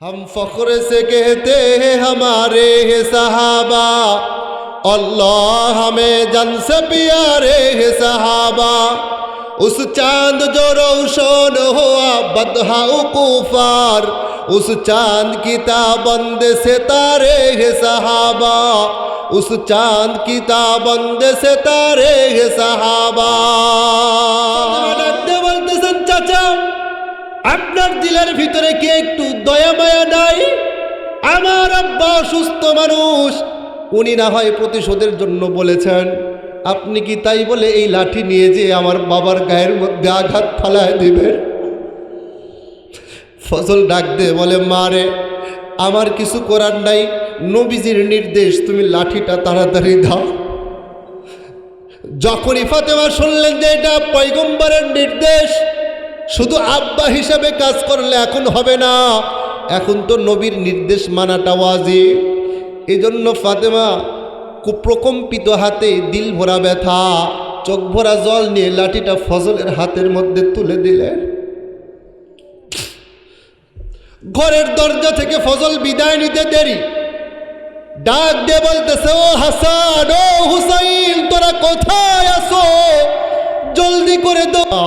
हम फख्र से कहते हैं हमारे है सहाबा अल्लाह हमें जन से प्यारे है सहाबा उस चांद जो रोशन हुआ बदहा कुफार उस चांद की ताबंद सितारे है सहाबा उस चांद की ताबंद सितारे है सहाबा বলতেছেন চাচা আপনার দিলের ভিতরে কি একটু দয়া মায়া নাই? আমার আব্বা অসুস্থ মানুষ। উনি না হয় প্রতিশোধের জন্য বলেছেন, আপনি কি তাই বলে এই লাঠি নিয়ে যে আমার বাবার গায়ের মধ্যে আঘাত ফালায় দিবেন? ফসল ডাক দে বলে মারে আমার কিছু করার নাই। নবীজির নির্দেশ, তুমি লাঠিটা তাড়াতাড়ি দাও। যখনই ফাতেমা শুনলেন যে এটা পয়গম্বরের নির্দেশ শুধু আব্বা হিসাবে কাজ করলে এখন হবে না। এখন তো নবীর নির্দেশ মানাটা ওয়াজি এই জন্য ফাতেমা কু- প্রকম্পিত হাতে দিল ভরা ব্যথা চোখ ভরা জল নিয়ে লাঠিটা ফজলের হাতের মধ্যে তুলে দিলেন ঘরের দরজা থেকে ফজল বিদায় নিতে দেরি। ডাক দিয়ে বলতেছে, ও হাসান, ও হুসাইন, তোরা কোথায় আসো জলদি করে দাও।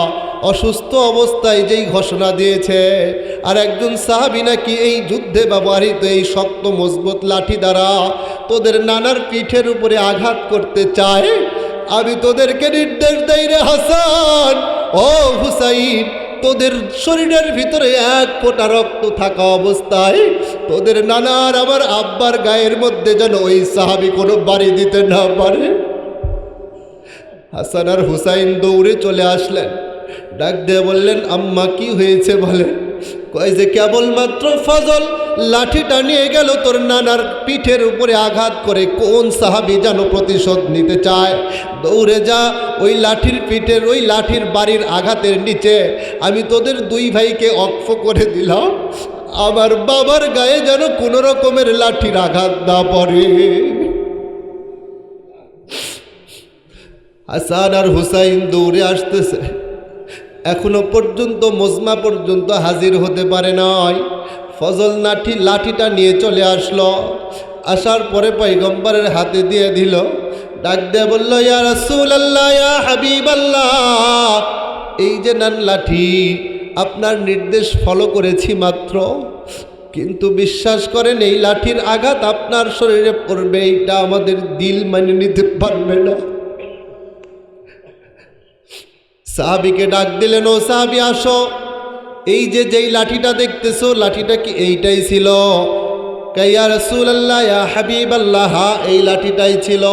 অসুস্থ অবস্থায় যেই ঘোষণা দিয়েছে, আর একজন সাহাবি নাকি এই যুদ্ধে ব্যবহৃত এই শক্ত, মজবুত লাঠি দ্বারা তোদের নানার পিঠের উপরে আঘাত করতে চায়, আমি তোদেরকে নির্দেশ দেই রে হাসান। ও হুসাইন, তোদের শরীরের ভিতরে এক ফোঁটা রক্ত থাকা অবস্থায় তোদের নানার আমার আব্বার গায়ের মধ্যে যেন ওই সাহাবি কোনো বাড়ি দিতে না পারে। হাসান আর হুসাইন দৌড়ে চলে আসলেন। ডাক দিয়ে বললেন, আম্মা, কি হয়েছে বলে কয় যে, কেবলমাত্র ফজল লাঠিটা নিয়ে গেল তোর নানার পিঠের উপরে আঘাত করে। কোন সাহাবি যেন প্রতিশোধ নিতে চায়? দৌড়ে যা, ওই লাঠির পিঠের, ওই লাঠির বাড়ির আঘাতের নিচে। আমি তোদের দুই ভাইকে অক্ষ করে দিলাম। আমার বাবার গায়ে যেন কোনো রকমের লাঠির আঘাত না পড়ে। হাসান আর হুসাইন দৌড়ে আসতেছে। এখনও পর্যন্ত মজমা পর্যন্ত হাজির হতে পারে নয় ফজল নাঠি লাঠিটা নিয়ে চলে আসলো। আসার পরে পৈগম্বরের হাতে দিয়ে দিল। ডাক দিয়ে বলল, ইয়া রাসূল আল্লাহ ইয়া হাবিব আল্লাহ এই যে নান লাঠি, আপনার নির্দেশ ফলো করেছি মাত্র। কিন্তু বিশ্বাস করেন, এই লাঠির আঘাত আপনার শরীরে পড়বে, এইটা আমাদের দিল মানে নিতে পারবে না। সাহাবিকে ডাক দিলেন, ও সাহাবি, আসো। এই যে যেই লাঠিটা দেখতেছো, লাঠিটা কি এইটাই ছিল? কাইয়া রসুল আল্লাহ হাবিব আল্লাহ এই লাঠিটাই ছিল।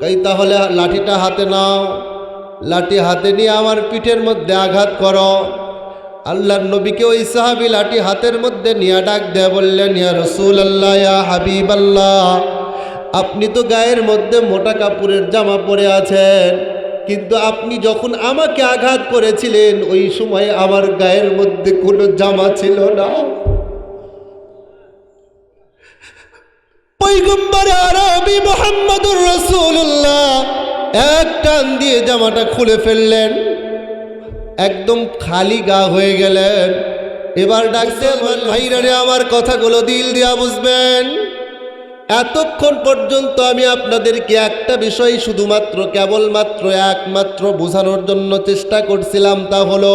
কাই, তাহলে লাঠিটা হাতে নাও। লাঠি হাতে নিয়ে আমার পিঠের মধ্যে আঘাত করো। আল্লাহর নবীকে ওই সাহাবি লাঠি হাতের মধ্যে নিয়ে ডাক দেয়া বললেন, ইয়া রসুল আল্লাহ ইয়া হাবিব আল্লাহ আপনি তো গায়ের মধ্যে মোটা কাপড়ের জামা পরে আছেন। কিন্তু আপনি যখন আমাকে আঘাত করেছিলেন, ওই সময় আমার গায়ের মধ্যে কোনো জামা ছিল না। আরবি মোহাম্মদুর রসুল্লাহ এক টান দিয়ে জামাটা খুলে ফেললেন। একদম খালি গা হয়ে গেলেন। এবার ডাকতে ভাইরা আমার কথাগুলো দিল দিয়া বুঝবেন? এতক্ষণ পর্যন্ত আমি আপনাদেরকে একটা বিষয় শুধুমাত্র, কেবলমাত্র, একমাত্র বোঝানোর জন্য চেষ্টা করছিলাম, তা হলো,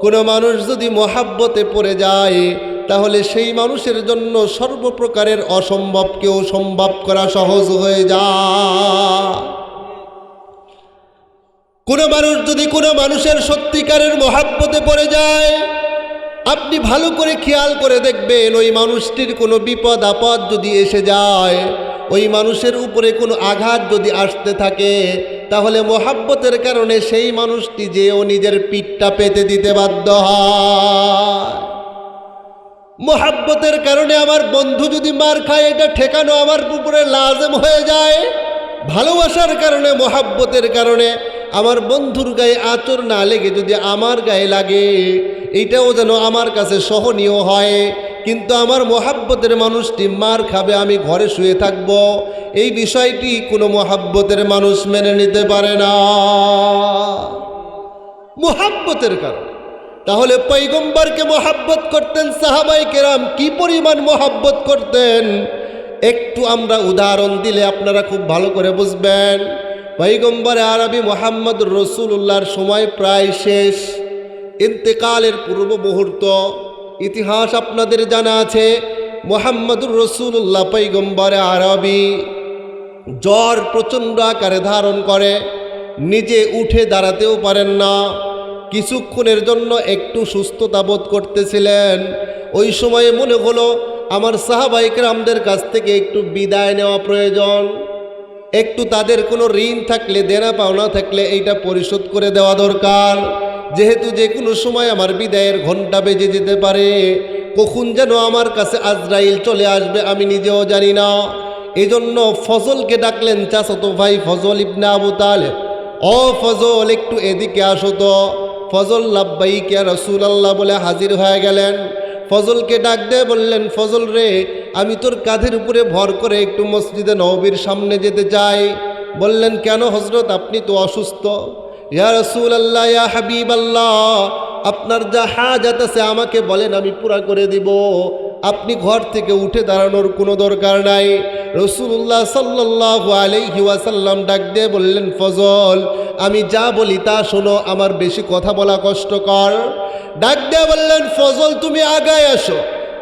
কোনো মানুষ যদি মহাব্বতে পড়ে যায়, তাহলে সেই মানুষের জন্য সর্বপ্রকারের অসম্ভবকেও সম্ভব করা সহজ হয়ে যায়। কোনো মানুষ যদি কোনো মানুষের সত্যিকারের মহাব্বতে পড়ে যায় আপনি ভালো করে খেয়াল করে দেখবেন ওই মানুষটির কোনো বিপদ আপদ যদি এসে যায়, ওই মানুষের উপরে কোনো আঘাত যদি আসতে থাকে, তাহলে মোহাব্বতের কারণে সেই মানুষটি যে ও নিজের পিঠটা পেতে দিতে বাধ্য হয়। মোহাব্বতের কারণে আমার বন্ধু যদি মার খায়, এটা ঠেকানো আমার উপরে লাজম হয়ে যায়। ভালোবাসার কারণে, মোহাব্বতের কারণে আমার বন্ধুর গায়ে আচর না লেগে যদি আমার গায়ে লাগে এইটাও যেন আমার কাছে সহনীয় হয়। কিন্তু আমার মোহাব্বতের মানুষটি মার খাবে, আমি ঘরে শুয়ে থাকব। এই বিষয়টি কোনো মোহাব্বতের মানুষ মেনে নিতে পারে না। মোহাব্বতের কারণে। তাহলে পৈগম্বরকে মোহাব্বত করতেন সাহাবাই কেরাম কি পরিমাণ মোহাব্বত করতেন? একটু আমরা উদাহরণ দিলে আপনারা খুব ভালো করে বুঝবেন। পৈগম্বরে আরবি মোহাম্মদ রসুল্লাহর সময় প্রায় শেষ। ইন্তেকালের পূর্ব মুহূর্ত, ইতিহাস আপনাদের জানা আছে, মোহাম্মদুর রসুল্লাহ পৈগম্বরে আরবি। জ্বর প্রচণ্ড আকারে ধারণ করে, নিজে উঠে দাঁড়াতেও পারেন না। কিছুক্ষণের জন্য একটু সুস্থতা বোধ করতেছিলেন। ওই সময়ে মনে হলো, আমার সাহাবাইকরামদের কাছ থেকে একটু বিদায় নেওয়া প্রয়োজন। একটু তাদের কোনো ঋণ থাকলে, দেনা পাওনা থাকলে, এইটা পরিশোধ করে দেওয়া দরকার। যেহেতু যে কোনো সময় আমার বিদায়ের ঘণ্টা বেজে যেতে পারে, কখন যেন আমার কাছে আজরাইল চলে আসবে আমি নিজেও জানি না। এজন্য ফজলকে ডাকলেন, চাচতো ভাই, ফজল ইবনে আবু তালেব। ও ফজল, একটু এদিকে আসো তো। ফজল লাব্বাই কে রসুল আল্লাহ বলে হাজির হয়ে গেলেন। ফজলকে ডাক দিয়ে বললেন, ফজল রে, আমি তোর কাঁধের উপরে ভর করে একটু মসজিদে নবীর সামনে যেতে চাই। বললেন, কেন হজরত আপনি তো অসুস্থ। ইয়া রসুল আল্লাহ ইয়া হাবিব আল্লাহ আপনার যা হাজাত আছে আমাকে বলেন, আমি পুরা করে দিব। আপনি ঘর থেকে উঠে দাঁড়ানোর কোনো দরকার নাই। রসুল্লাহ সাল্লাহ আলাইহি ওয়াসাল্লাম ডাক দিয়ে বললেন, ফজল, আমি যা বলি তা শোনো, আমার বেশি কথা বলা কষ্টকর। ডাক দিয়ে বললেন, ফজল, তুমি আগায় আসো।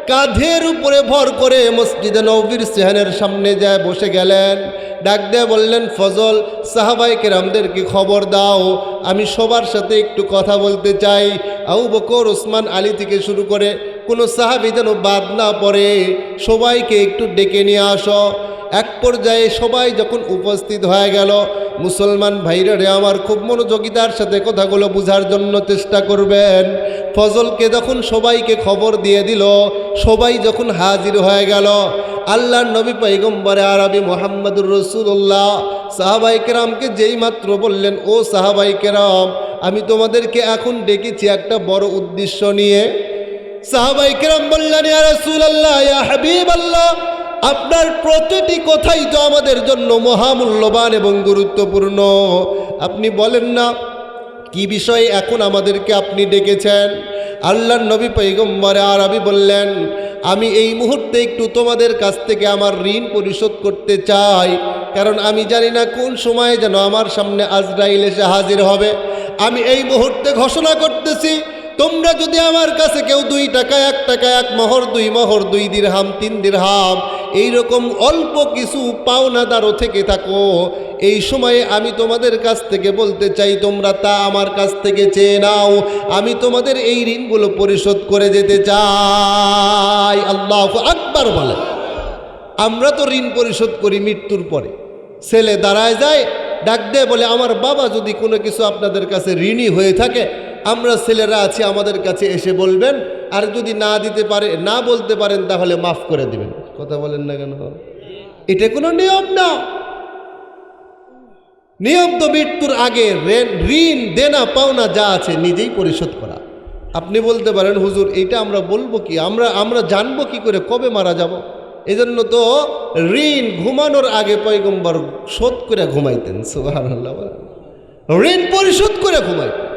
কাঁধের উপরে ভর করে মসজিদে নবীর সেহানের সামনে যায়, বসে গেলেন। ডাক দিয়ে বললেন, ফজল সাহাবাই কেরামদেরকে খবর দাও? আমি সবার সাথে একটু কথা বলতে চাই। আউ বকর, ওসমান, আলী থেকে শুরু করে কোনো সাহাবি যেন বাদ না পড়ে, সবাইকে একটু ডেকে নিয়ে আসো। এক পর্যায়ে সবাই যখন উপস্থিত হয়ে গেল, মুসলমান ভাইরা রে আমার খুব মনোযোগিতার সাথে কথাগুলো বোঝার জন্য চেষ্টা করবেন। ফজলকে যখন সবাইকে খবর দিয়ে দিল, সবাই যখন হাজির হয়ে গেল আল্লাহ নবী পৈগম্বরে আরবি মোহাম্মদুর রসুল্লাহ সাহাবাই কেরামকে যেই মাত্র বললেন, ও সাহাবাই কেরাম, আমি তোমাদেরকে এখন ডেকেছি একটা বড় উদ্দেশ্য নিয়ে। সাহাবাই কেরাম বললেন আপনার প্রতিটি কথাই তো আমাদের জন্য মহামূল্যবান এবং গুরুত্বপূর্ণ। আপনি বলেন না, কি বিষয়ে এখন আমাদেরকে আপনি ডেকেছেন? আল্লাহ নবী পৈগম্বরে আর আরবি বললেন, আমি এই মুহূর্তে একটু তোমাদের কাছ থেকে আমার ঋণ পরিশোধ করতে চাই, কারণ আমি জানি না কোন সময়ে যেন আমার সামনে আজরাইল এসে হাজির হবে। আমি এই মুহূর্তে ঘোষণা করতেছি তোমরা যদি আমার কাছে কেউ দুই টাকা এক টাকা এক মহর, দুই মহর, দুই দিরহাম, তিন দিরহাম, এইরকম অল্প কিছু পাওনাদারও থেকে থাকো। এই সময়ে আমি তোমাদের কাছ থেকে বলতে চাই, তোমরা তা আমার কাছ থেকে চেয়ে নাও। আমি তোমাদের এই ঋণগুলো পরিশোধ করে যেতে চাই। আল্লাহ আকবার বলে। আমরা তো ঋণ পরিশোধ করি মৃত্যুর পরে। ছেলে দাঁড়ায় যায়, ডাক দেয়, বলে, আমার বাবা যদি কোনো কিছু আপনাদের কাছে ঋণী হয়ে থাকে আমরা ছেলেরা আছি, আমাদের কাছে এসে বলবেন, আর যদি না দিতে পারে, না বলতে পারেন, তাহলে মাফ করে দিবেন। কথা বলেন না কেন? এটা কোনো নিয়ম না। নিয়ম তো মৃত্যুর আগে ঋণ, দেনা, পাওনা যা আছে নিজেই পরিশোধ করা। আপনি বলতে পারেন, হুজুর, এইটা আমরা বলব কি? আমরা আমরা জানব কি করে? কবে মারা যাব? এজন্য তো ঋণ ঘুমানোর আগে পয়গম্বর শোধ করে ঘুমাইতেন, সুবহানাল্লাহ ঋণ পরিশোধ করে ঘুমাইতেন।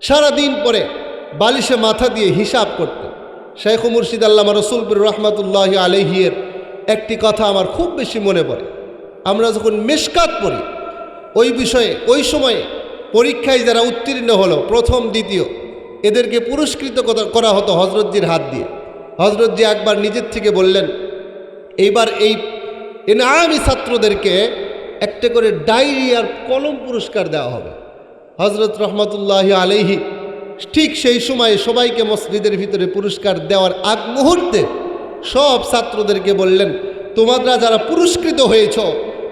সারাদিন পরে বালিশে মাথা দিয়ে হিসাব করতেন শেখ মুর্শিদ আল্লামা রসুলপুর রহমতুল্লাহ আলহিয়ের একটি কথা আমার খুব বেশি মনে পড়ে। আমরা যখন মেশকাত পড়ি, ওই বিষয়ে, ওই সময়ে পরীক্ষায় যারা উত্তীর্ণ হলো, প্রথম, দ্বিতীয়, এদেরকে পুরস্কৃত করা- হতো হজরতজির হাত দিয়ে। হজরতজি একবার নিজের থেকে বললেন, এইবার এই এনামি ছাত্রদেরকে একটা করে ডায়েরি আর কলম পুরস্কার দেওয়া হবে। হজরত রহমতুল্লাহ আলহি ঠিক সেই সময়ে সবাইকে মসজিদের ভিতরে পুরস্কার দেওয়ার আগ মুহূর্তে সব ছাত্রদেরকে বললেন, তোমরা যারা পুরস্কৃত হয়েছ,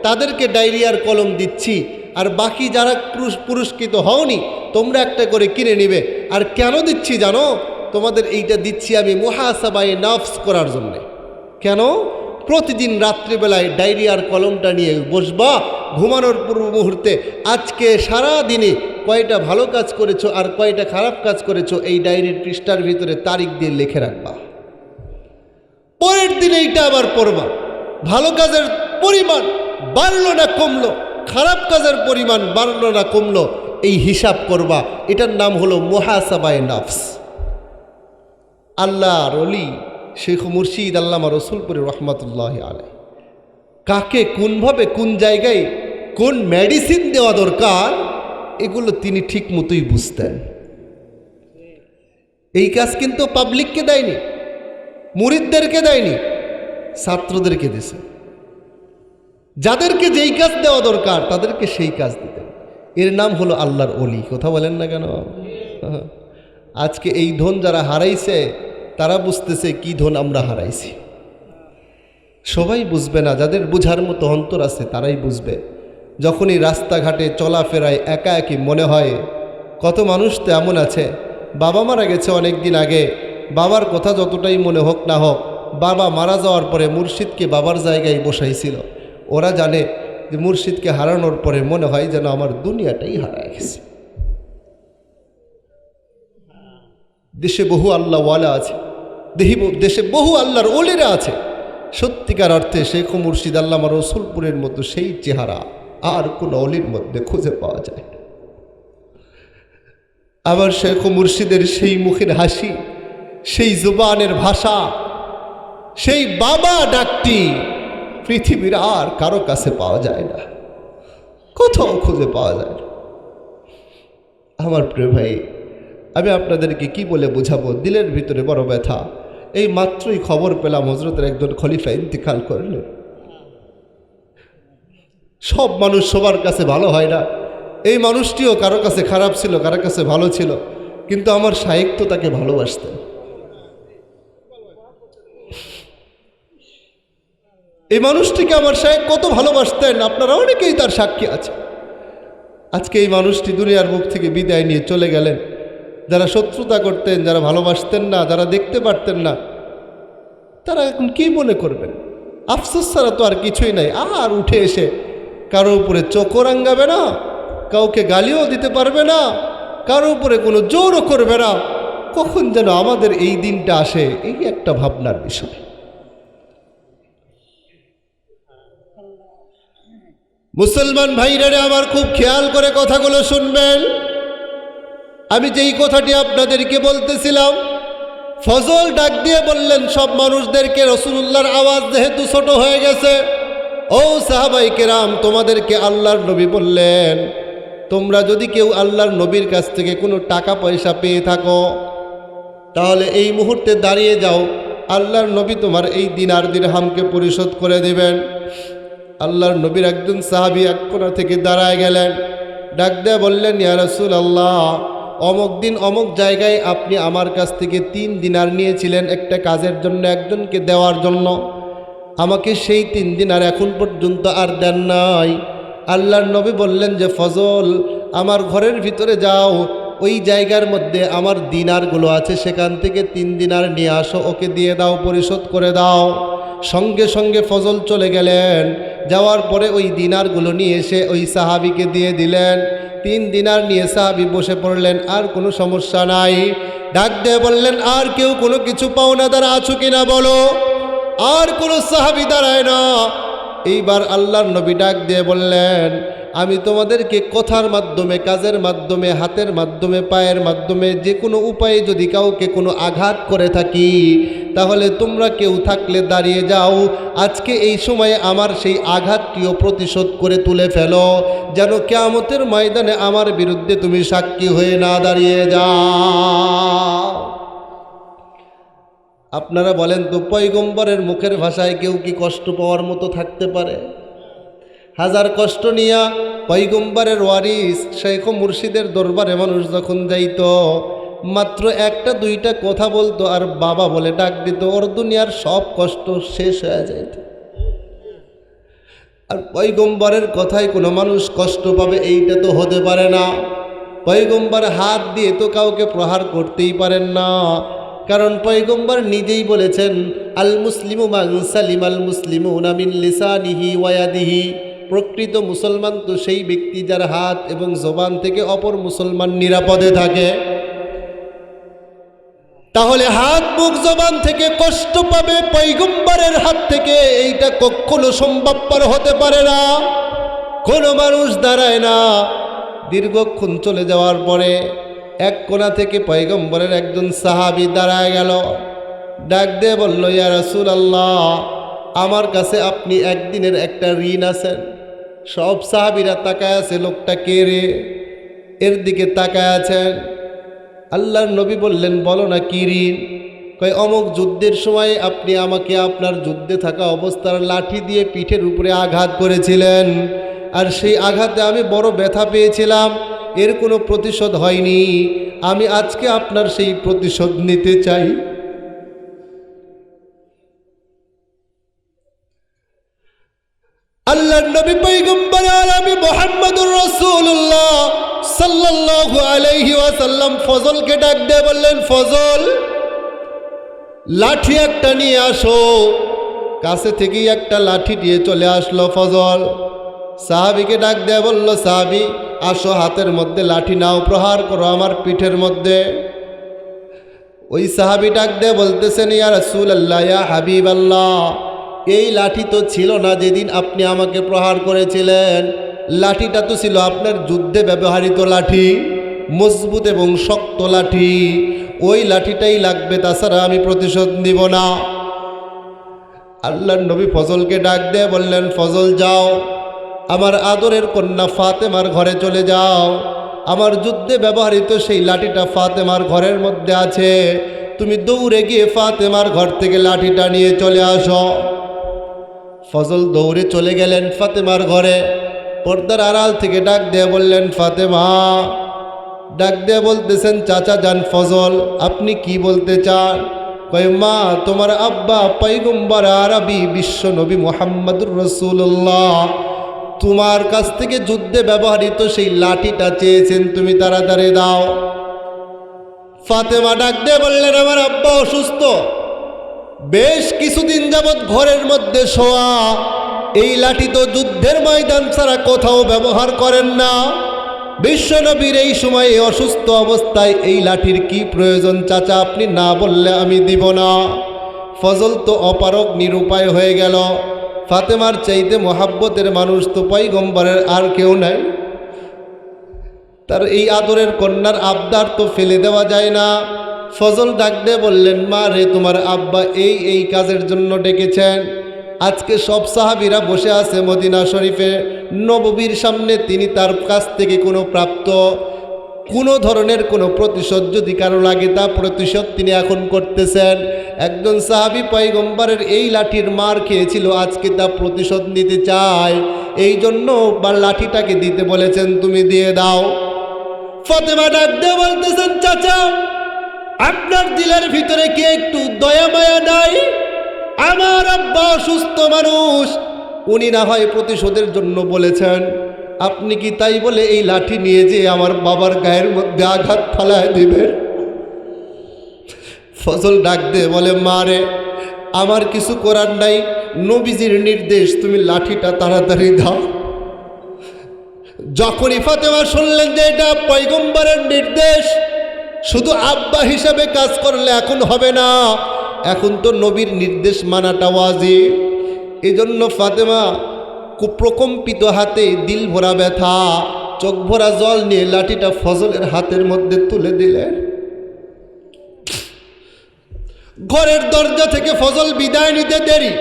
তাদেরকে ডায়রিয়ার কলম দিচ্ছি, আর বাকি যারা পুরস- পুরস্কৃত হওনি, তোমরা একটা করে কিনে নিবে। আর কেন দিচ্ছি জানো? তোমাদের এইটা দিচ্ছি আমি মহাসাবাই নাফস করার জন্যে। কেন? প্রতিদিন রাত্রিবেলায় ডায়রিয়ার কলমটা নিয়ে বসবা, ঘুমানোর পূর্ব মুহূর্তে আজকে সারা দিনে কয়টা ভালো কাজ করেছ আর কয়টা খারাপ কাজ করেছ, এই ডায়েরির পৃষ্ঠার ভিতরে তারিখ দিয়ে লিখে রাখবা। পরের দিন এইটা আবার পড়বা। ভালো কাজের পরিমাণ বাড়লো না কমলো, খারাপ কাজের পরিমাণ বাড়লো না কমলো, এই হিসাব করবা। এটার নাম হলো মোহাসাবায় নাফস। আল্লাহ রলি শেখ মুর্শিদ আল্লামা রসুলপুরি রহমতুল্লাহ আলাই কাকে কোনভাবে কোন জায়গায় কোন মেডিসিন দেওয়া দরকার এগুলো তিনি ঠিক মতোই বুঝতেন। এই কাজ কিন্তু পাবলিককে দেয়নি, মুরিদদেরকে দেয়নি, ছাত্রদেরকে দিছে যাদেরকে যেই কাজ দেওয়া দরকার, তাদেরকে সেই কাজ দিতেন। এর নাম হলো আল্লাহর অলি কথা বলেন না কেন? আজকে এই ধন যারা হারাইছে, তারা বুঝতেছে কি ধন আমরা হারাইছি। সবাই বুঝবে না, যাদের বুঝার মতো অন্তর আছে, তারাই বুঝবে। যখনই রাস্তাঘাটে চলাফেরায় একা একই মনে হয়, কত মানুষ তো এমন আছে। বাবা মারা গেছে অনেক দিন আগে। বাবার কথা যতটাই মনে হোক না হোক, বাবা মারা যাওয়ার পরে মুর্শিদকে বাবার জায়গায় বসাইছিল। ওরা জানে যে মুর্শিদকে হারানোর পরে মনে হয় যেন আমার দুনিয়াটাই হারায় গেছে। দেশে বহু আল্লাহ আল্লাহওয়ালা আছে। দেহি, দেশে বহু আল্লাহর ওলেরা আছে। সত্যিকার অর্থে শেখ মুর্শিদ আল্লামা রসুলপুরের মতো সেই চেহারা। আর কোন অলির মধ্যে খুঁজে পাওয়া যায় না। আবার শেখ মুর্শিদের সেই মুখের হাসি, সেই জুবানের ভাষা, সেই বাবা ডাকটি পৃথিবীর আর কারও কাছে পাওয়া যায় না, কোথাও খুঁজে পাওয়া যায় না। আমার প্রিয় ভাই, আমি আপনাদেরকে কি বলে বোঝাবো? দিলের ভিতরে বড় ব্যথা। এই মাত্রই খবর পেলাম হজরতের একজন খলিফা ইন্তিকাল করলেন। সব মানুষ সবার কাছে ভালো হয় না। এই মানুষটিও কারও কাছে খারাপ ছিল, কারও কাছে ভালো ছিল, কিন্তু আমার সাহিত্য তাকে ভালোবাসতেন এই মানুষটিকে আমার সাহেব কত ভালোবাসতেন, আপনারা অনেকেই তার সাক্ষী আছে আজকে এই মানুষটি দুনিয়ার মুখ থেকে বিদায় নিয়ে চলে গেলেন। যারা শত্রুতা করতেন, যারা ভালোবাসতেন না, যারা দেখতে পারতেন না, তারা এখন কি মনে করবেন? আফসোস ছাড়া তো আর কিছুই নাই। আর উঠে এসে কারও উপরে চোখও রাঙ্গাবে না, কাউকে গালিও দিতে পারবে না, কারও উপরে কোনো জোরও করবে না। কখন যেন আমাদের এই দিনটা আসে, এই একটা ভাবনার বিষয়। মুসলমান ভাইরা আমার খুব খেয়াল করে কথাগুলো শুনবেন। আমি যেই কথাটি আপনাদেরকে বলতেছিলাম, ফজল ডাক দিয়ে বললেন, সব মানুষদেরকে রসুল্লাহর আওয়াজ যেহেতু ছোট হয়ে গেছে ও সাহাবাই কেরাম, তোমাদেরকে আল্লাহর নবী বললেন, তোমরা যদি কেউ আল্লাহর নবীর কাছ থেকে কোনো টাকা পয়সা পেয়ে থাকো, তাহলে এই মুহূর্তে দাঁড়িয়ে যাও, আল্লাহর নবী তোমার এই দিনার দিরহামকে পরিশোধ করে দেবেন। আল্লাহর নবীর একজন সাহাবি এক কোনা থেকে দাঁড়ায় গেলেন, ডাক দেয়া বললেন, ইয়া রাসূল আল্লাহ অমুক দিন অমুক জায়গায় আপনি আমার কাছ থেকে তিন দিনার নিয়েছিলেন একটা কাজের জন্য, একজনকে দেওয়ার জন্য। আমাকে সেই তিন দিন আর এখন পর্যন্ত আর দেন নাই। আল্লাহর নবী বললেন যে, ফজল, আমার ঘরের ভিতরে যাও। ওই জায়গার মধ্যে আমার দিনারগুলো আছে, সেখান থেকে তিন দিনার নিয়ে আসো। ওকে দিয়ে দাও, পরিশোধ করে দাও। সঙ্গে সঙ্গে ফজল চলে গেলেন। যাওয়ার পরে ওই দিনারগুলো নিয়ে এসে ওই সাহাবিকে দিয়ে দিলেন। তিন দিনার নিয়ে সাহাবি বসে পড়লেন, আর কোনো সমস্যা নাই। ডাক দিয়ে বললেন, আর কেউ কোনো কিছু পাওনা দ্বারা আছো কিনা বলো? আর কোনো সাহাবি দাঁড়ায় না। এইবার আল্লাহর নবী ডাক দিয়ে বললেন, আমি তোমাদেরকে কথার মাধ্যমে, কাজের মাধ্যমে, হাতের মাধ্যমে, পায়ের মাধ্যমে যে কোনো উপায়ে যদি কাউকে কোনো আঘাত করে থাকি, তাহলে তোমরা কেউ থাকলে দাঁড়িয়ে যাও। আজকে এই সময়ে আমার সেই আঘাতটিও প্রতিশোধ করে তুলে ফেলো, যেন কেয়ামতের ময়দানে আমার বিরুদ্ধে তুমি সাক্ষী হয়ে না দাঁড়িয়ে যাও। আপনারা বলেন, তো পৈগম্বরের মুখের ভাষায় কেউ কি কষ্ট পাওয়ার মতো থাকতে পারে? হাজার কষ্ট নিয়া পৈগম্বরের ওয়ারিস, শেখ মুর্শিদের দরবারে মানুষ যখন যাইত, মাত্র একটা, দুইটা কথা বলতো আর বাবা বলে ডাক দিত, ওর দুনিয়ার সব কষ্ট শেষ হয়ে যাইত। আর পৈগম্বরের কথায় কোনো মানুষ কষ্ট পাবে, এইটা তো হতে পারে না। পৈগম্বর হাত দিয়ে তো কাউকে প্রহার করতেই পারেন না। কারণ পৈগম্বর নিজেই বলেছেন, আল মুসলিমু সালিম আল মুসলিমু নামিন লিসানিহি ওয়াদিহি প্রকৃত মুসলমান তো সেই ব্যক্তি যার হাত এবং জবান থেকে অপর মুসলমান নিরাপদে থাকে। তাহলে হাত, মুখ, জবান থেকে কষ্ট পাবে পৈগম্বরের হাত থেকে, এইটা কখনো সম্ভবপর হতে পারে না। কোনো মানুষ দাঁড়ায় না, দীর্ঘক্ষণ চলে যাওয়ার পরে এক কোণা থেকে পয়গম্বরের একজন সাহাবি দাঁড়ায় গেল। ডাক দিয়ে বলল, ইয়া রসুল আল্লাহ আমার কাছে আপনি একদিনের একটা ঋণ আছেন। সব সাহাবিরা তাকায় আছে, লোকটা কে রে? এর দিকে তাকায় আছেন। আল্লাহর নবী বললেন, বলো না কি ঋণ? কয়, অমুক যুদ্ধের সময় আপনি আমাকে আপনার যুদ্ধে থাকা অবস্থার লাঠি দিয়ে পিঠের উপরে আঘাত করেছিলেন। আর সেই আঘাতে আমি বড় ব্যথা পেয়েছিলাম। এর কোনো প্রতিশোধ হয়নি। আমি আজকে আপনার সেই প্রতিশোধ নিতে চাই। আল্লাহর নবী পয়গম্বর আলামি মুহাম্মদুর রাসূলুল্লাহ সাল্লাল্লাহু আলাইহি ওয়াসাল্লাম ফজলকে ডাক দিয়ে বললেন, ফজল, লাঠি একটা নিয়ে আসো। কাছে থেকেই একটা লাঠি দিয়ে চলে আসলো ফজল। সাহাবিকে ডাক দেয়া বলল, সাহাবি, আসো হাতের মধ্যে লাঠি নাও, প্রহার করো আমার পিঠের মধ্যে। ওই সাহাবি ডাক দিয়ে বলতেছেন, ইয়া রসুল আল্লাহ ইয়া হাবিব আল্লাহ এই লাঠি তো ছিল না যেদিন আপনি আমাকে প্রহার করেছিলেন। লাঠিটা তো ছিল আপনার যুদ্ধে ব্যবহৃত লাঠি, মজবুত এবং শক্ত লাঠি। ওই লাঠিটাই লাগবে, তাছাড়া আমি প্রতিশোধ নিব না। আল্লাহর নবী ফজলকে ডাক দিয়ে বললেন, ফজল যাও। আমার আদরের কন্যা ফাতেমার ঘরে চলে যাও। আমার যুদ্ধে ব্যবহৃত সেই লাঠিটা ফাতেমার ঘরের মধ্যে আছে। তুমি দৌড়ে গিয়ে ফাতেমার ঘর থেকে লাঠিটা নিয়ে চলে আসো। ফজল দৌড়ে চলে গেলেন ফাতেমার ঘরে। পর্দার আড়াল থেকে ডাক দিয়ে বললেন, ফাতেমা। ডাক দিয়ে বলতেছেন, চাচা যান ফজল, আপনি কি বলতে চান? কয়, মা, তোমার আব্বা পৈগম্বর আরবি বিশ্ব নবী মোহাম্মদুর রসুল্লাহ তোমার কাছ থেকে যুদ্ধে ব্যবহৃত সেই লাঠিটা চেয়েছেন, তুমি তাড়াতাড়ি দাও। ফাতেমা ডাক দিয়ে বললেন, আমার আব্বা অসুস্থ। বেশ কিছুদিন যাবৎ ঘরের মধ্যে শোয়া। এই লাঠি তো যুদ্ধের ময়দান ছাড়া কোথাও ব্যবহার করেন না। বিশ্বনবীর এই সময়ে অসুস্থ অবস্থায় এই লাঠির কি প্রয়োজন চাচা, আপনি না বললে আমি দিব না। ফজল তো অপারক নিরুপায় হয়ে গেল। ফাতেমার চাইতে মহাব্বতের মানুষ তো পৈগম্বরের আর কেউ নাই। তার এই আদরের কন্যার আবদার তো ফেলে দেওয়া যায় না। ফজল ডাক বললেন, মা রে, তোমার আব্বা এই এই কাজের জন্য ডেকেছেন। আজকে সব সাহাবিরা বসে আছে মদিনা শরীফে। নববীর সামনে তিনি তার কাছ থেকে কোনো প্রাপ্ত কোনো ধরনের কোনো প্রতিশোধ যদি কারও লাগে, তা প্রতিশোধ তিনি এখন করতেছেন। একজন সাহাবি পয়গম্বরের এই লাঠির মার খেয়েছিল, আজকে তা প্রতিশোধ নিতে চায়। এই জন্য বা লাঠিটাকে দিতে বলেছেন, তুমি দিয়ে দাও। ফতেমা ডাক দিয়ে বলতেছেন, চাচা, আপনার দিলের ভিতরে কি একটু দয়া মায়া নাই? আমার আব্বা অসুস্থ মানুষ, উনি না হয় প্রতিশোধের জন্য বলেছেন। আপনি কি তাই বলে এই লাঠি নিয়ে যে আমার বাবার গায়ের মধ্যে আঘাত ফালায় দিবেন? ফসল ডাক দে বলে মারে আমার কিছু করার নাই। নবীজির নির্দেশ, তুমি লাঠিটা তাড়াতাড়ি দাও। যখনই ফাতেমা শুনলেন যে এটা পৈগম্বরের নির্দেশ, শুধু আব্বা হিসাবে কাজ করলে এখন হবে না। এখন তো নবীর নির্দেশ মানাটা ওয়াজি এই জন্য ফাতেমা প্রকম্পিত হাতে দিল ভরা ব্যথা, চোখ ভরা জল নিয়ে লাঠিটা ফজলের হাতের মধ্যে তুলে দিলেন ঘরের দরজা থেকে ফজল বিদায় নিতে দেরি।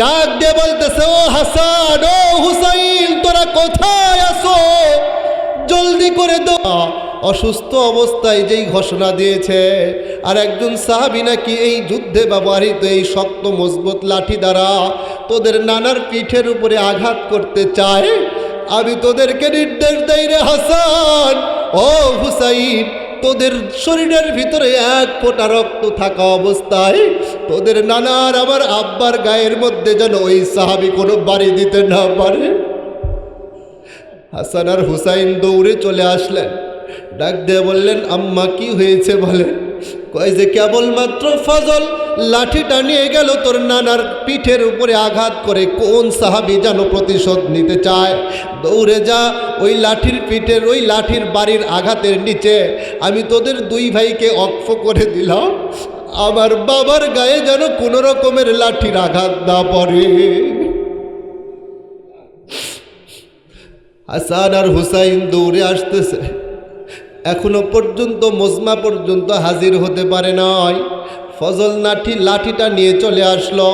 ডাক দিয়ে বলতেছে, ও হাসান, ও হুসাইন, তোরা কোথায় আসো জলদি করে দাও। অসুস্থ অবস্থায় যেই ঘোষণা দিয়েছে, আর একজন সাহাবি নাকি এই যুদ্ধে ব্যবহৃত এই শক্ত, মজবুত লাঠি দ্বারা তোদের নানার পিঠের উপরে আঘাত করতে চায়। আমি তোদেরকে নির্দেশ দেই রে হাসান। ও হুসাইন, তোদের শরীরের ভিতরে এক ফোঁটা রক্ত থাকা অবস্থায় তোদের নানার আবার আব্বার গায়ের মধ্যে যেন ওই সাহাবি কোনো বাড়ি দিতে না পারে। হাসান আর হুসাইন দৌড়ে চলে আসলেন। ডাক দিয়ে বললেন, আম্মা, কি হয়েছে বলেন? কয় যে কেবলমাত্র ফজল লাঠিটা নিয়ে গেল তোর নানার পিঠের উপরে আঘাত করে, কোন সাহাবি যেন প্রতিশোধ নিতে চায়? দৌড়ে যা, ওই লাঠির পিঠের, ওই লাঠির বাড়ির আঘাতের নিচে। আমি তোদের দুই ভাইকে অক্ষ করে দিলাম। আমার বাবার গায়ে যেন কোনো রকমের লাঠির আঘাত না পড়ে। হাসান আর হুসাইন দৌড়ে আসতেছে। এখনও পর্যন্ত মজমা পর্যন্ত হাজির হতে পারে নয় ফজল নাঠি লাঠিটা নিয়ে চলে আসলো।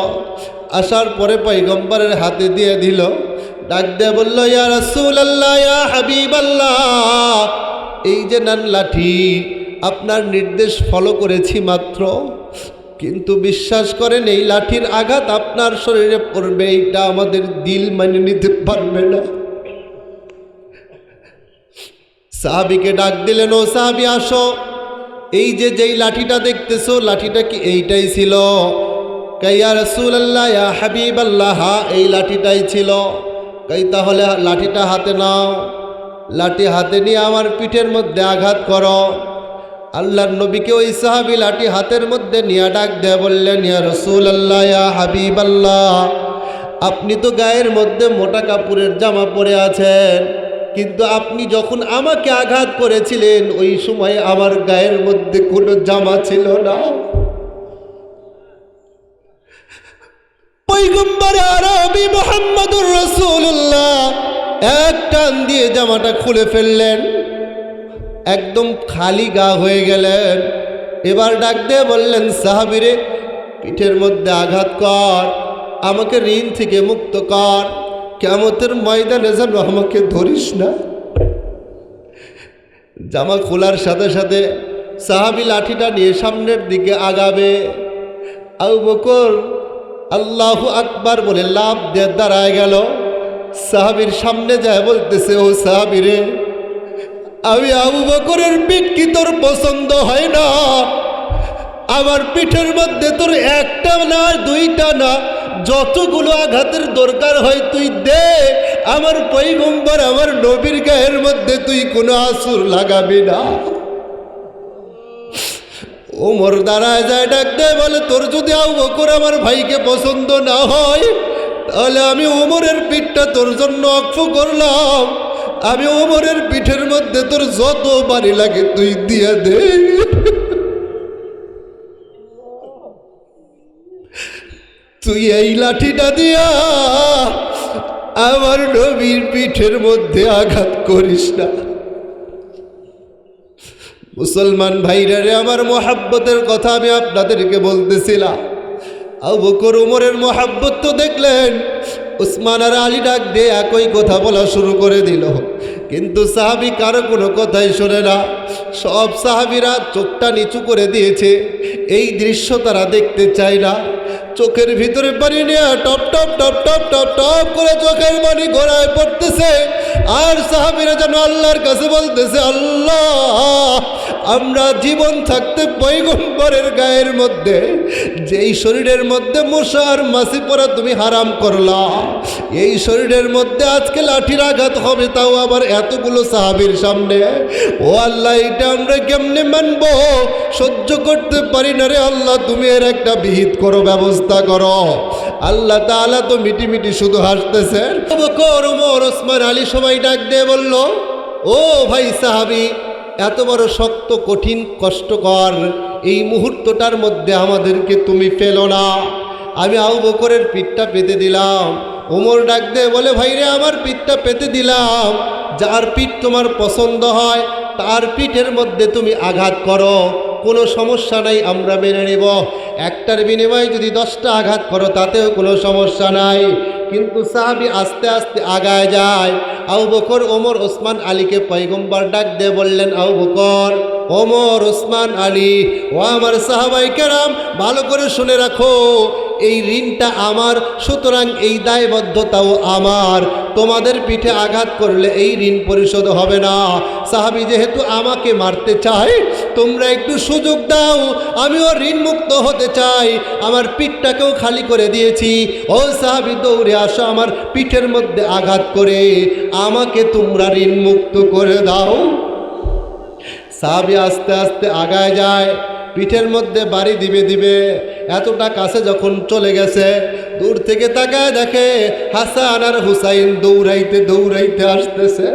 আসার পরে পৈগম্বরের হাতে দিয়ে দিল, ডাক দিয়ে বলল, ইয়া রাসূল হাবিব আল্লাহ এই যে নান লাঠি, আপনার নির্দেশ ফলো করেছি মাত্র। কিন্তু বিশ্বাস করেন, এই লাঠির আঘাত আপনার শরীরে পড়বে, এইটা আমাদের দিল মানে নিতে পারবে না। সাহাবিকে ডাক দিলেন, ও সাহাবি, আসো। এই যে যেই লাঠিটা দেখতেছো, লাঠিটা কি এইটাই ছিল? কাইয়া রসুল আল্লাহ হাবিব আল্লাহ এই লাঠিটাই ছিল। কাই, তাহলে লাঠিটা হাতে নাও। লাঠি হাতে নিয়ে আমার পিঠের মধ্যে আঘাত করো। আল্লাহর নবীকে ওই সাহাবি লাঠি হাতের মধ্যে নিয়ে ডাক দেয় বললেন, ইয়া রসুল আল্লাহ ইয়া হাবিব আল্লাহ আপনি তো গায়ের মধ্যে মোটা কাপড়ের জামা পরে আছেন। কিন্তু আপনি যখন আমাকে আঘাত করেছিলেন, ওই সময় আমার গায়ের মধ্যে কোনো জামা ছিল না। এক টান দিয়ে জামাটা খুলে ফেললেন। একদম খালি গা হয়ে গেলেন। এবার ডাক দিয়ে বললেন, সাহাবিরে, পিঠের মধ্যে আঘাত কর, আমাকে ঋণ থেকে মুক্ত কর। কেমতের ময়দানে যেন আমাকে ধরিস না। জামা খোলার সাথে সাথে সাহাবি লাঠিটা নিয়ে সামনের দিকে আগাবে। আউ বকর আল্লাহু আকবার বলে লাভ দিয়ে দাঁড়ায় গেল। সাহাবির সামনে যায় বলতেছে, ও সাহাবিরে আমি আবু বকরের পিঠ কি তোর পছন্দ হয় না? আমার পিঠের মধ্যে তোর একটা না দুইটা না। যতগুলো আঘাতের দরকার হয় তুই দে। আমার পৈগম্বর আমার নবীর গায়ের মধ্যে তুই কোনো আসুর লাগাবি না। ওমর দাঁড়ায় যায় ডাক দেয় বলে, তোর যদি আবু বকর আমার ভাইকে পছন্দ না হয়, তাহলে আমি ওমরের পিঠটা তোর জন্য অক্ষ করলাম। আমি ওমরের পিঠের মধ্যে তোর যত বাড়ি লাগে তুই দিয়ে দে। তুই এই লাঠিটা দিয়া আমার নবীর পিঠের মধ্যে আঘাত করিস না। মুসলমান ভাইরা রে, আমার মোহাব্বতের কথা আমি আপনাদেরকে বলতেছিলাম। আবু বকর উমরের মোহাব্বত তো দেখলেন, উসমান আর আলী ডাক দিয়ে একই কথা বলা শুরু করে দিল। কিন্তু সাহাবি কারও কোনো কথাই শোনে না। সব সাহাবিরা চোখটা নিচু করে দিয়েছে। এই দৃশ্য তারা দেখতে চায় না। চোখের ভিতরে পানি নিয়ে টপ টপ টপ টপ টপ টপ করে চোখের পানি ঘোড়ায় পড়তেছে। আর সাহাবিরা যেন আল্লাহর কাছে বলতেছে, আল্লাহ আমরা জীবন থাকতে পৈগম্বরের গায়ের মধ্যে, যেই শরীরের মধ্যে মশা আর মাসি পরা তুমি হারাম করলা, এই শরীরের মধ্যে আজকে লাঠির আঘাত হবে, তাও আবার এতগুলো সাহাবির সামনে। ও আল্লাহ, এটা আমরা কেমনে মানব? সহ্য করতে পারি না রে আল্লাহ, তুমি এর একটা বিহিত করো, ব্যবস্থা করো। আল্লাহ তাআলা তো মিটি মিটি শুধু হাসতেছেন ওসমান, আলী সবাই ডাক দিয়ে বলল, ও ভাই সাহাবি এত বড় শক্ত কঠিন, কষ্টকর এই মুহূর্তটার মধ্যে আমাদেরকে তুমি ফেলো না। আমি আউ বকরের পিঠটা পেতে দিলাম। ওমর ডাক দে বলে, ভাইরে, আমার পিঠটা পেতে দিলাম। যার পিঠ তোমার পছন্দ হয়, তার পিঠের মধ্যে তুমি আঘাত করো। কোনো সমস্যা নাই, আমরা মেনে নেব। একটার বিনিময়ে যদি দশটা আঘাত করো, তাতেও কোনো সমস্যা নাই। কিন্তু সাহাবি আস্তে আস্তে আগায় যায়। আউ বকর, ওমর, ওসমান আলীকে পৈগম্বর ডাক দিয়ে বললেন আউ বকর, ওমর, ওসমান আলী, ও আমার সাহাবাই কেরাম, ভালো করে শুনে রাখো। এই ঋণটা আমার, সুতরাং এই দায়বদ্ধতাও আমার। তোমাদের পিঠে আঘাত করলে এই ঋণ পরিশোধ হবে না। সাহাবি যেহেতু আমাকে মারতে চায়, তোমরা একটু সুযোগ দাও, আমিও ঋণ মুক্ত হতে চাই। আমার পিঠটাকেও খালি করে দিয়েছি। ও সাহাবি, দৌড়ে আসো, আমার পিঠের মধ্যে আঘাত করে। আমাকে তোমরা ঋণ মুক্ত করে দাও। সাহাবি আস্তে আস্তে আগায় যায়। পিঠের মধ্যে বাড়ি দিবে দিবে। এতটা কাছে যখন চলে গেছে, দূর থেকে তাকায় দেখে হাসান আর হুসাইন দৌড়াইতে দৌড়াইতে আসতেছে।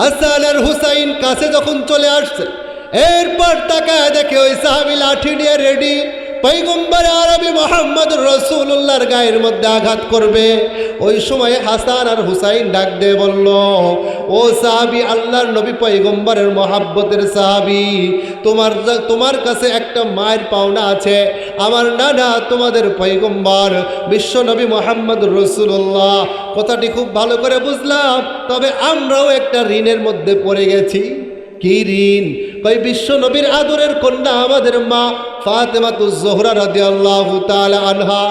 হাসান আর হুসাইন কাছে যখন চলে আসছে, এরপর তাকায় দেখে ওই সাহাবি লাঠি নিয়ে রেডি পৈগম্বর আরবি মোহাম্মদ রসুল্লাহর গায়ের মধ্যে আঘাত করবে। ওই সময় হাসান আর হুসাইন ডাক দিয়ে বলল, ও সাহাবি, আল্লাহর নবী পৈগম্বরের মহাব্বতের সাহাবি, তোমার তোমার কাছে একটা মায়ের পাওনা আছে। আমার নানা তোমাদের পৈগম্বর বিশ্ব নবী মোহাম্মদ রসুল্লাহ কথাটি খুব ভালো করে বুঝলাম, তবে আমরাও একটা ঋণের মধ্যে পড়ে গেছি। কি ঋণ? কই বিশ্ব নবীর আদরের কন্যা আমাদের মা ফাতেমাতু জোহরা আল্লাহ আনহা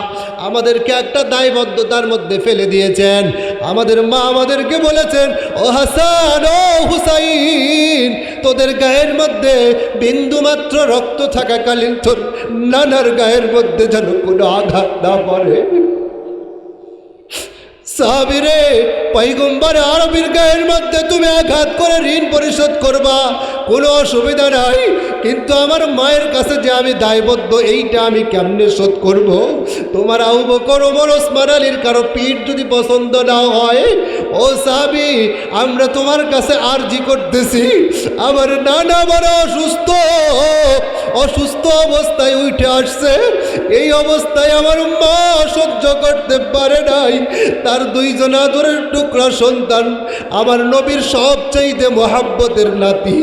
আমাদেরকে একটা দায়বদ্ধতার মধ্যে ফেলে দিয়েছেন। আমাদের মা আমাদেরকে বলেছেন, ও হাসান, ও হুসাইন, তোদের গায়ের মধ্যে বিন্দুমাত্র রক্ত থাকাকালীন তোর নানার গায়ের মধ্যে যেন কোনো আঘাত না পড়ে। সাহাবিরে পৈগম্বর আরবির গায়ের মধ্যে তুমি আঘাত করে ঋণ পরিশোধ করবা, কোনো অসুবিধা নাই। কিন্তু আমার মায়ের কাছে যে আমি দায়বদ্ধ, এইটা আমি কেমনে শোধ করব? তোমার আউ বকর, ওমর, ওসমান, আলীর কারও পিঠ যদি পছন্দ না হয়, ও সাহাবি, আমরা তোমার কাছে আরজি করতেছি। আমার নানা বড় অসুস্থ অসুস্থ অবস্থায় উঠে আসছে। এই অবস্থায় আমার মা সহ্য করতে পারে নাই। তার দুইজন আদরের টুকরা সন্তান, আমার নবীর সবচাইতে মহাব্বতের নাতি,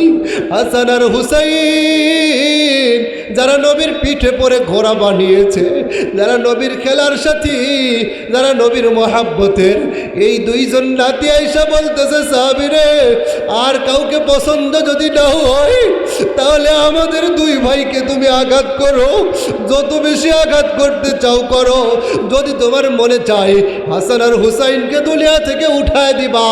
হাসান আর হুসাইন, যারা নবীর পিঠে পরে ঘোড়া বানিয়েছে, যারা নবীর খেলার সাথী, যারা নবীর মহাব্বতের। এই দুইজন নাতি আইসা বলতেছে, সাবিরে, আর কাউকে পছন্দ যদি না হয়, তাহলে আমাদের দুই ভাইকে তুমি আঘাত করো। যত বেশি আঘাত করতে চাও করো। যদি তোমার মনে চায়, হাসান আর হুসাইনকে দুনিয়া থেকে উঠায় দিবা।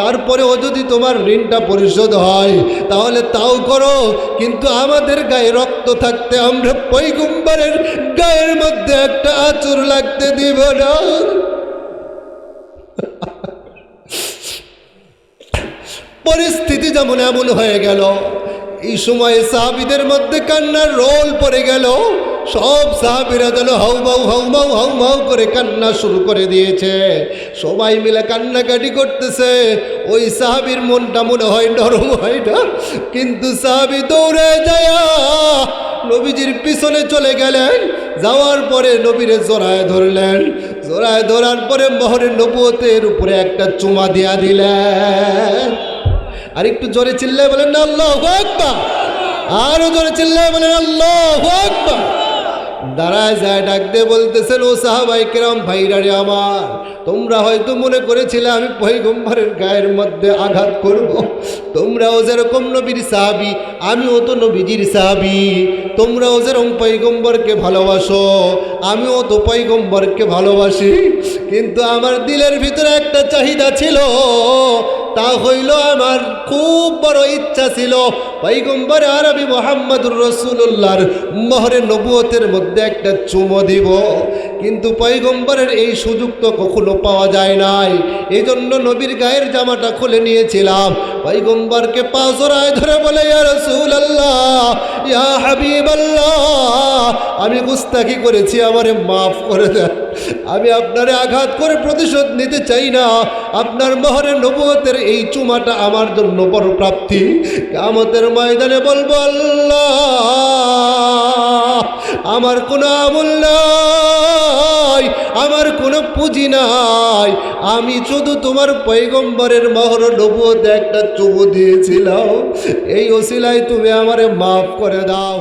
তারপরেও যদি তোমার ঋণটা পরিশোধ হয়, তাহলে তাও করো। কিন্তু আমাদের গায়ে রক্ত থাকতে আমরা পৈগম্বরের গায়ের মধ্যে একটা আচর লাগতে দিব না। পরিস্থিতি যেমন এমন হয়ে গেল, এই সময়ে সাহাবিদের মধ্যে কান্নার রোল পড়ে গেল। সব সাহাবিরা যেন হাউমাউ হাউমাউ হাউমাউ করে কান্না শুরু করে দিয়েছে। সবাই মিলে কান্নাকাটি করতেছে। ওই সাহাবির মনটা মনে হয় নরম হয় না? কিন্তু সাহাবি দৌড়ে যায় নবীজির পিছনে চলে গেলেন। যাওয়ার পরে নবীরে জোড়ায় ধরলেন। জোড়ায় ধরার পরে মোহরের নবুয়তের উপরে একটা চুমা দিয়া দিলেন। আর একটু জোরে চিল্লায় বলেন না আল্লাহ আরও জোরে চিল্লায় বলেন, আল্লাহ দাঁড়ায় যায় ডাক দিয়ে বলতেছেন, ও সাহাবাই কেরাম ভাইরারে আমার, তোমরা হয়তো মনে করেছিলে আমি পৈগম্বরের গায়ের মধ্যে আঘাত করব। তোমরাও যেরকম নবীর সাহাবি, আমিও তো নবীজির সাহাবি তোমরাও যেরকম পৈগম্বরকে ভালোবাসো, আমিও তো পৈগম্বরকে ভালোবাসি কিন্তু আমার দিলের ভিতরে একটা চাহিদা ছিল তা হইল আমার খুব বড় ইচ্ছা ছিল। পৈগম্বর আরবি মোহাম্মদুর রসুল্লাহর মহরে নবুয়তের মধ্যে একটা চুমো দিব। কিন্তু পৈগম্বরের এই সুযোগ তো কখনো পাওয়া যায় নাই। এই জন্য নবীর গায়ের জামাটা খুলে নিয়েছিলাম। পৈগম্বরকে পাঁচরায় ধরে বলে রসুল আল্লাহ ইয়া হাবিব আল্লাহ আমি গুস্তাকি করেছি, আমারে মাফ করে দেন। আমি আপনারে আঘাত করে প্রতিশোধ নিতে চাই না। আপনার মহরের নবুয়তের এই চুমাটা আমার জন্য বড় প্রাপ্তি। কামতের ময়দানে বলব, আল্লাহ, আমার কোনো আমল নাই, আমার কোনো পুঁজি নাই। আমি শুধু তোমার পৈগম্বরের মহর নবুয়তে একটা চুবু দিয়েছিলাম। এই ওসিলায় তুমি আমারে মাফ করে দাও।